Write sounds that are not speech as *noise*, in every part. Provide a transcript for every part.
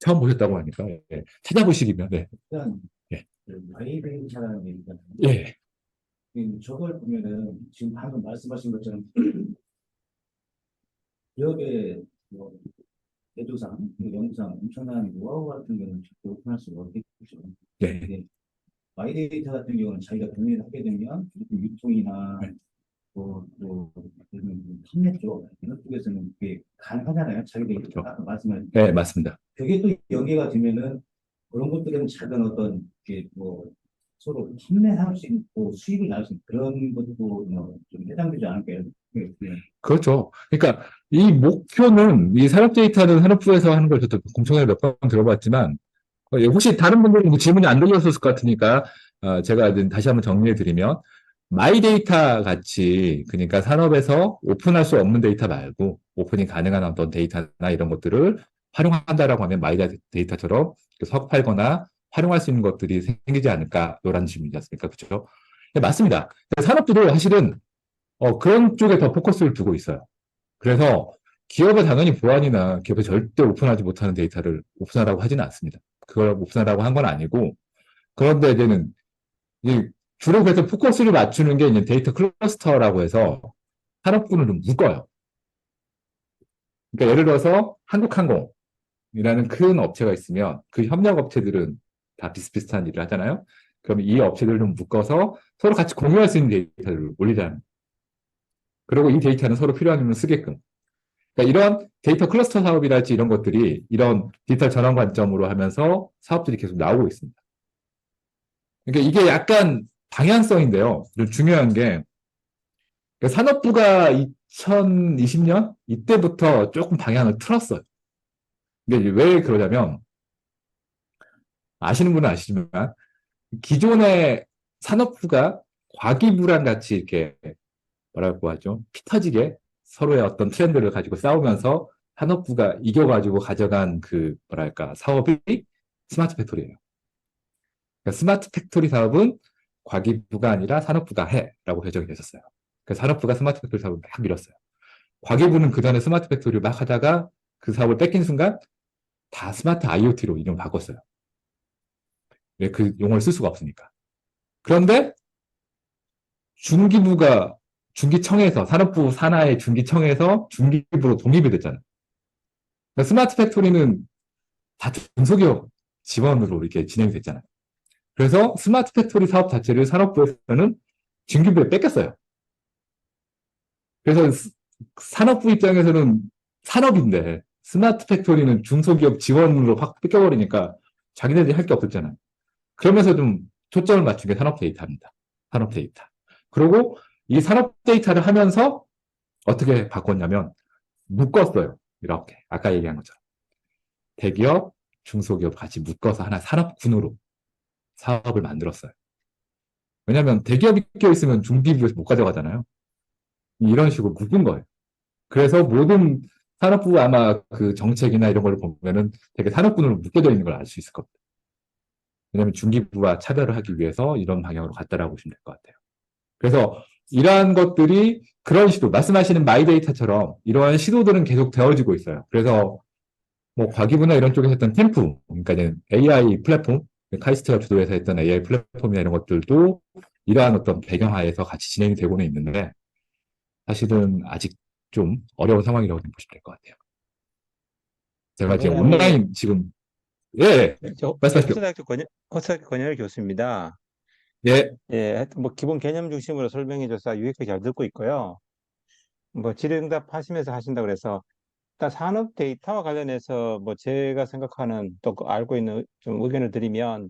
처음 보셨다고 하니까 예. 찾아보시기면 네. 일단 예. 그 마이데이터라는 얘기잖아요. 예. 음, 저걸 보면은 지금 방금 말씀하신 것처럼 기업의 뭐그 영상 엄청난 노하우 같은 경우는 절대 오픈할 수가 없겠죠. 네. 근데 마이데이터 같은 경우는 자기가 동의를 하게 되면 유통이나 네. 뭐, 또, 예를 들면 판매 쪽, 이런 쪽에서는 그게 가능하잖아요. 자기들이 그렇죠. 아까 말씀을 네, 맞습니다. 그게 또 연계가 되면은 그런 것들은 작은 어떤 이게 뭐 서로 판매할 수 있고 수익을 날수 있는 그런 것도 뭐 좀 해당되지 않을까요? 네, 네. 그렇죠. 그러니까 이 목표는 이 산업 데이터는 산업부에서 하는 걸 저도 공청회 몇번 들어봤지만 어, 예, 혹시 다른 분들은 뭐 질문이 안 들렸을 것 같으니까 어, 제가 다시 한번 정리해 드리면 마이 데이터 같이 그러니까 산업에서 오픈할 수 없는 데이터 말고 오픈이 가능한 어떤 데이터나 이런 것들을 활용한다라고 하면 마이 데이터처럼 석 팔거나 활용할 수 있는 것들이 생기지 않을까 이런 질문이지 않습니까? 그렇죠? 네, 맞습니다. 산업부도 사실은 어, 그런 쪽에 더 포커스를 두고 있어요. 그래서 기업은 당연히 보안이나 기업에 절대 오픈하지 못하는 데이터를 오픈하라고 하지는 않습니다. 그걸 오픈하라고 한 건 아니고, 그런데 이제는, 이 주로 그래서 포커스를 맞추는 게 이제 데이터 클러스터라고 해서 산업군을 좀 묶어요. 그러니까 예를 들어서 한국항공이라는 큰 업체가 있으면 그 협력 업체들은 다 비슷비슷한 일을 하잖아요. 그럼 이 업체들을 좀 묶어서 서로 같이 공유할 수 있는 데이터를 올리자는 그리고 이 데이터는 서로 필요한 부분 쓰게끔. 그러니까 이런 데이터 클러스터 사업이랄지 이런 것들이 이런 디지털 전환 관점으로 하면서 사업들이 계속 나오고 있습니다. 그러니까 이게 약간 방향성인데요. 좀 중요한 게 그러니까 산업부가 2020년 이때부터 조금 방향을 틀었어요. 근데 왜 그러냐면 아시는 분은 아시지만 기존의 산업부가 과기부랑 같이 이렇게 뭐라고 하죠? 피 터지게 서로의 어떤 트렌드를 가지고 싸우면서 산업부가 이겨가지고 가져간 그 뭐랄까 사업이 스마트 팩토리예요. 그러니까 스마트 팩토리 사업은 과기부가 아니라 산업부가 해라고 배정이 됐었어요. 그래서 산업부가 스마트 팩토리 사업을 막 밀었어요. 과기부는 그 전에 스마트 팩토리를 막 하다가 그 사업을 뺏긴 순간 다 스마트 IoT로 이름을 바꿨어요. 왜그 용어를 쓸 수가 없으니까. 그런데 중기부가 중기청에서 산업부 산하의 중기청에서 중기부로 독립이 됐잖아요. 그러니까 스마트 팩토리는 다 중소기업 지원으로 이렇게 진행이 됐잖아요. 그래서 스마트 팩토리 사업 자체를 산업부에서는 중기부에 뺏겼어요. 그래서 스- 산업부 입장에서는 산업인데 스마트 팩토리는 중소기업 지원으로 확 뺏겨버리니까 자기네들이 할 게 없었잖아요. 그러면서 좀 초점을 맞춘 게 산업 데이터입니다. 산업 데이터. 그리고 이 산업 데이터를 하면서 어떻게 바꿨냐면 묶었어요. 이렇게 아까 얘기한 것처럼 대기업, 중소기업 같이 묶어서 하나 산업군으로 사업을 만들었어요. 왜냐하면 대기업이 껴 있으면 중기부에서 못 가져가잖아요. 이런 식으로 묶은 거예요. 그래서 모든 산업부 아마 그 정책이나 이런 걸 보면은 되게 산업군으로 묶여져 있는 걸 알 수 있을 겁니다. 왜냐하면 중기부와 차별을 하기 위해서 이런 방향으로 갔다라고 보시면 될 것 같아요. 그래서 이러한 것들이 그런 시도, 말씀하시는 마이데이터처럼 이러한 시도들은 계속 되어지고 있어요. 그래서 뭐 과기부나 이런 쪽에서 했던 템프, 그러니까 이제 AI 플랫폼, 카이스트가 주도해서 했던 AI 플랫폼이나 이런 것들도 이러한 어떤 배경하에서 같이 진행이 되고는 있는데 사실은 아직 좀 어려운 상황이라고 좀 보시면 될 것 같아요. 제가 지금 왜냐하면- 온라인 지금 예, 저 말씀하십시오. 호사대학교 권열 교수입니다. 예, 예, 하여튼 뭐 기본 개념 중심으로 설명해줘서 유익하게 잘 듣고 있고요. 뭐 질의응답 하시면서 하신다 그래서 일단 산업 데이터와 관련해서 뭐 제가 생각하는 또그 알고 있는 좀 의견을 드리면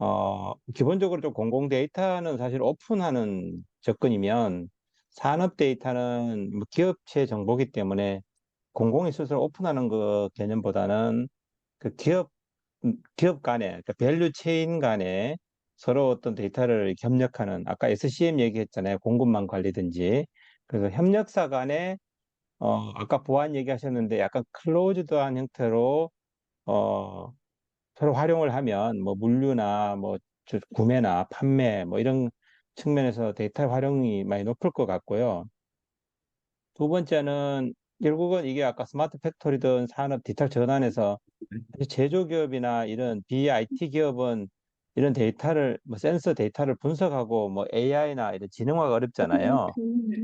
어 기본적으로 좀 공공 데이터는 사실 오픈하는 접근이면 산업 데이터는 뭐 기업체 정보기 때문에 공공이 스스로 오픈하는 그 개념보다는 그 기업 음, 기업 간에 그러니까 밸류 체인 간에 서로 어떤 데이터를 협력하는 아까 SCM 얘기했잖아요. 공급망 관리든지 그래서 협력사 간에 어 아까 보안 얘기하셨는데 약간 클로즈드한 형태로 어 서로 활용을 하면 뭐 물류나 뭐 저- 구매나 판매 뭐 이런 측면에서 데이터 활용이 많이 높을 것 같고요. 두 번째는 결국은 이게 아까 스마트 팩토리든 산업 디지털 전환에서 사실 제조기업이나 이런 BIT 기업은 이런 데이터를 뭐 센서 데이터를 분석하고 뭐 AI나 이런 지능화가 어렵잖아요.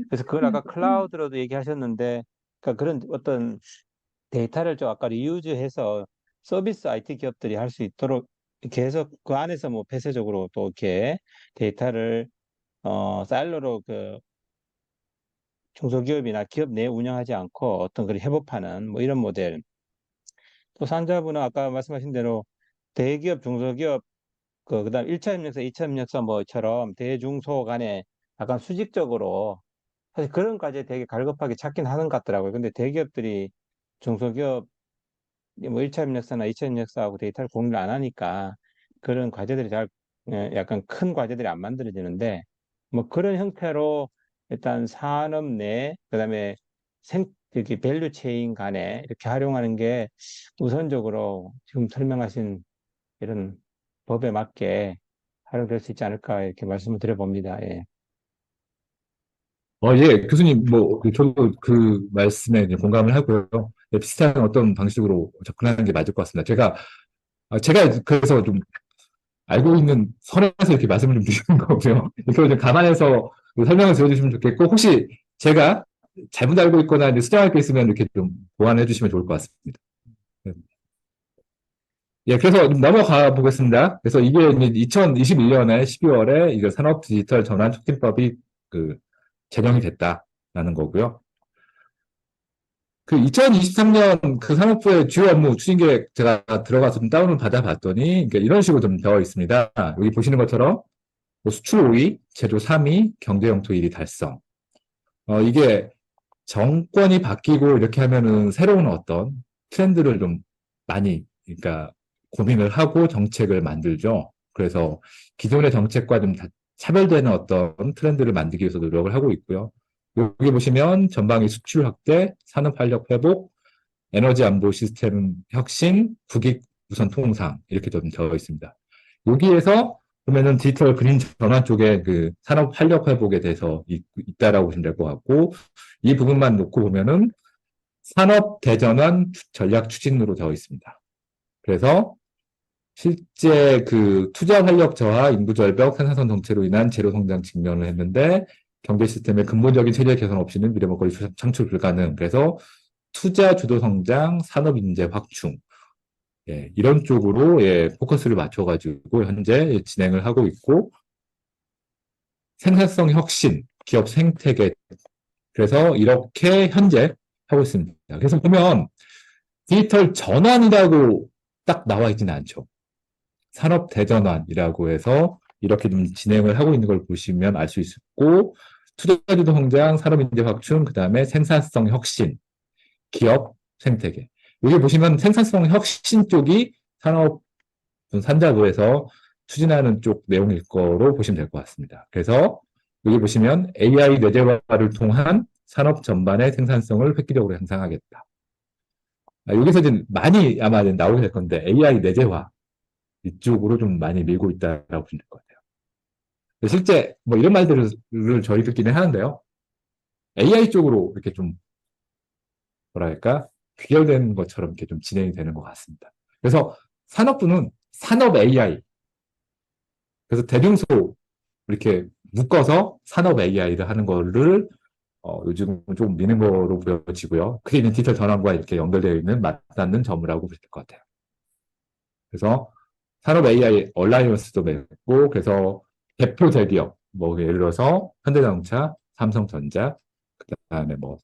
그래서 그걸 아까 클라우드로도 얘기하셨는데 그러니까 그런 어떤 데이터를 좀 아까 리유즈해서 서비스 IT 기업들이 할 수 있도록 해서 그 안에서 뭐 폐쇄적으로 또 이렇게 데이터를 어 사일로로 그 중소기업이나 기업 내 운영하지 않고 어떤 그런 협업하는 뭐 이런 모델. 또 산자부는 아까 말씀하신 대로 대기업 중소기업 그 그 다음 1차 협력사, 2차 협력사 뭐처럼 대중소 간에 약간 수직적으로 사실 그런 과제 되게 갈급하게 찾긴 하는 것 같더라고요. 근데 대기업들이 중소기업 뭐 1차 협력사나 2차 협력사하고 데이터를 공유를 안 하니까 그런 과제들이 잘 예, 약간 큰 과제들이 안 만들어지는데 뭐 그런 형태로 일단 산업 내 그다음에 생 이렇게 밸류 체인 간에 이렇게 활용하는 게 우선적으로 지금 설명하신 이런 법에 맞게 활용될 수 있지 않을까 이렇게 말씀을 드려봅니다. 예. 어, 예, 교수님, 뭐, 그, 저도 그 말씀에 공감을 하고요. 예, 비슷한 어떤 방식으로 접근하는 게 맞을 것 같습니다. 제가, 아, 제가 그래서 좀 알고 있는 선에서 이렇게 말씀을 좀 드리는 거고요. *laughs* 이걸 좀 감안해서 그 설명을 들어주시면 좋겠고, 혹시 제가 잘못 알고 있거나 수정할 게 있으면 이렇게 좀 보완해 주시면 좋을 것 같습니다. 네. 예, 그래서 좀 넘어가 보겠습니다. 그래서 이게 이제 2021년에 12월에 이거 산업 디지털 전환 촉진법이 그 제정이 됐다라는 거고요. 그 2023년 그 산업부의 주요 업무 추진 계획 제가 들어가서 좀 다운을 받아봤더니 그러니까 이런 식으로 좀 되어 있습니다. 여기 보시는 것처럼 뭐 수출 5위, 제조 3위, 경제 영토 1위 달성. 어, 이게 정권이 바뀌고 이렇게 하면은 새로운 어떤 트렌드를 좀 많이 그러니까 고민을 하고 정책을 만들죠. 그래서 기존의 정책과 좀 다- 차별되는 어떤 트렌드를 만들기 위해서 노력을 하고 있고요. 여기 보시면 전방위 수출 확대, 산업 활력 회복, 에너지 안보 시스템 혁신, 국익 우선 통상 이렇게 좀 되어 있습니다. 여기에서 보면은 디지털 그린 전환 쪽에 그 산업 활력 회복에 대해서 있, 있다라고 보시면 될 것 같고 이 부분만 놓고 보면은 산업 대전환 추- 전략 추진으로 되어 있습니다. 그래서 실제 그 투자 활력 저하, 인구 절벽, 생산성 정체로 인한 제로 성장 직면을 했는데 경제 시스템의 근본적인 체제 개선 없이는 미래 먹거리 수- 창출 불가능. 그래서 투자 주도 성장, 산업 인재 확충. 예, 이런 쪽으로 예, 포커스를 맞춰가지고 현재 진행을 하고 있고 생산성 혁신, 기업 생태계. 그래서 이렇게 현재 하고 있습니다. 그래서 보면 디지털 전환이라고 딱 나와 있지는 않죠. 산업 대전환이라고 해서 이렇게 좀 진행을 하고 있는 걸 보시면 알 수 있고 투자주도 성장, 산업인재 확충, 그 다음에 생산성 혁신, 기업 생태계. 여기 보시면 생산성 혁신 쪽이 산업 산자부에서 추진하는 쪽 내용일 거로 보시면 될 것 같습니다. 그래서 여기 보시면 AI 내재화를 통한 산업 전반의 생산성을 획기적으로 향상하겠다. 아, 여기서 이제 많이 아마 나오게 될 건데 AI 내재화 이쪽으로 좀 많이 밀고 있다라고 보시면 될 것 같아요. 실제 뭐 이런 말들을 저희들끼리 하는데요. AI 쪽으로 이렇게 좀 뭐랄까 귀결된 것처럼 이렇게 좀 진행이 되는 것 같습니다. 그래서 산업부는 산업 AI 그래서 대중소 이렇게 묶어서 산업 AI를 하는 거를 어, 요즘 좀 미는 거로 보여지고요. 그게 이제 디지털 전환과 이렇게 연결되어 있는 맞닿는 점이라고 보실 것 같아요. 그래서 산업 AI 얼라이언스도 맺고 그래서 대표 대기업 뭐 예를 들어서 현대자동차, 삼성전자, 그다음에 뭐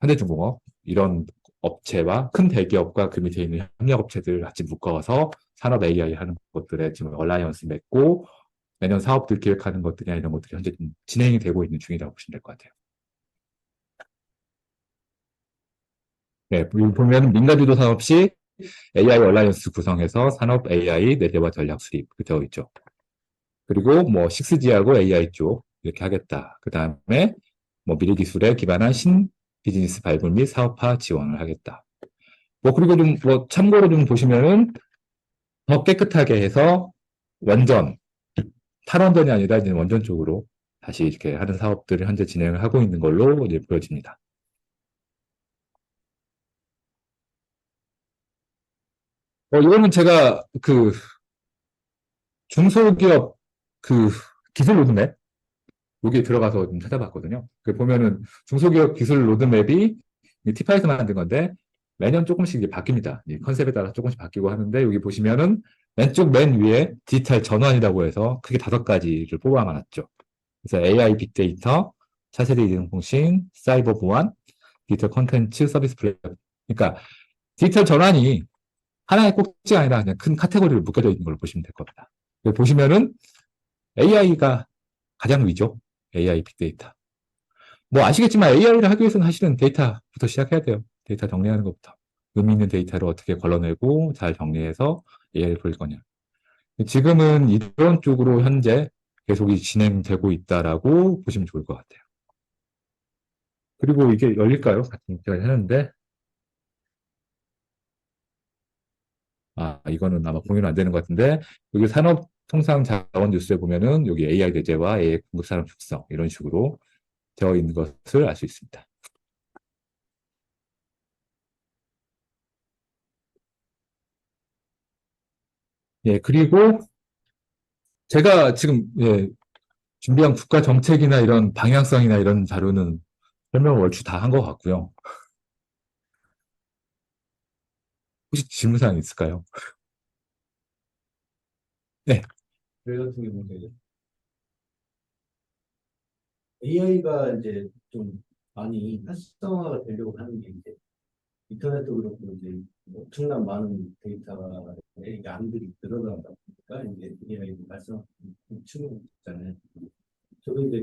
현대중공업 이런 업체와 큰 대기업과 그 밑에 있는 협력업체들 같이 묶어서 산업 AI 하는 것들에 지금 얼라이언스 맺고 매년 사업들 기획하는 것들이나 이런 것들이 현재 좀 진행이 되고 있는 중이라고 보시면 될 것 같아요. 네, 보면 민간주도 산업 시 AI 얼라이언스 구성해서 산업 AI 내재화 전략 수립 그 되어 있죠. 그리고 뭐 6G하고 AI 쪽 이렇게 하겠다. 그 다음에 뭐 미래 기술에 기반한 신 비즈니스 발굴 및 사업화 지원을 하겠다. 뭐 그리고 좀 뭐 참고로 좀 보시면은 더 깨끗하게 해서 원전 탈원전이 아니라 이제 원전 쪽으로 다시 이렇게 하는 사업들을 현재 진행을 하고 있는 걸로 이제 보여집니다. 어, 이거는 제가 그 중소기업 그 기술 로드맵 여기에 들어가서 좀 찾아봤거든요. 그 보면은 중소기업 기술 로드맵이 티파에서 만든 건데 매년 조금씩 이제 바뀝니다. 이 컨셉에 따라 조금씩 바뀌고 하는데 여기 보시면은 왼쪽 맨 위에 디지털 전환이라고 해서 크게 다섯 가지를 뽑아놨죠. 그래서 AI 빅데이터, 차세대 이동통신, 사이버 보안, 디지털 콘텐츠 서비스 플랫폼. 그러니까 디지털 전환이 하나의 꼭지가 아니라 그냥 큰 카테고리로 묶여져 있는 걸 보시면 될 겁니다. 보시면은 AI가 가장 위죠. AI 빅데이터. 뭐 아시겠지만 AI를 하기 위해서는 사실은 데이터부터 시작해야 돼요. 데이터 정리하는 것부터. 의미 있는 데이터를 어떻게 걸러내고 잘 정리해서 AI를 볼 거냐. 지금은 이런 쪽으로 현재 계속 이 진행되고 있다라고 보시면 좋을 것 같아요. 그리고 이게 열릴까요? 같은 제가 하는데 아 이거는 아마 공유는 안 되는 것 같은데 여기 산업 통상 자원 뉴스에 보면은 여기 AI 대제와 AI 공급 산업 축성 이런 식으로 되어 있는 것을 알 수 있습니다. 예, 그리고 제가 지금 예, 준비한 국가 정책이나 이런 방향성이나 이런 자료는 설명 얼추 다 한 것 같고요. 혹시 질문사항 있을까요? 저희 같은 경우는 AI가 이제 좀 많이 활성화가 되려고 하는 게 이제 인터넷도 그렇고 이제 엄청난 많은 데이터의 양들이 늘어나다 보니까 이제 AI도 활성화 춤을 있잖아요. 저도 이제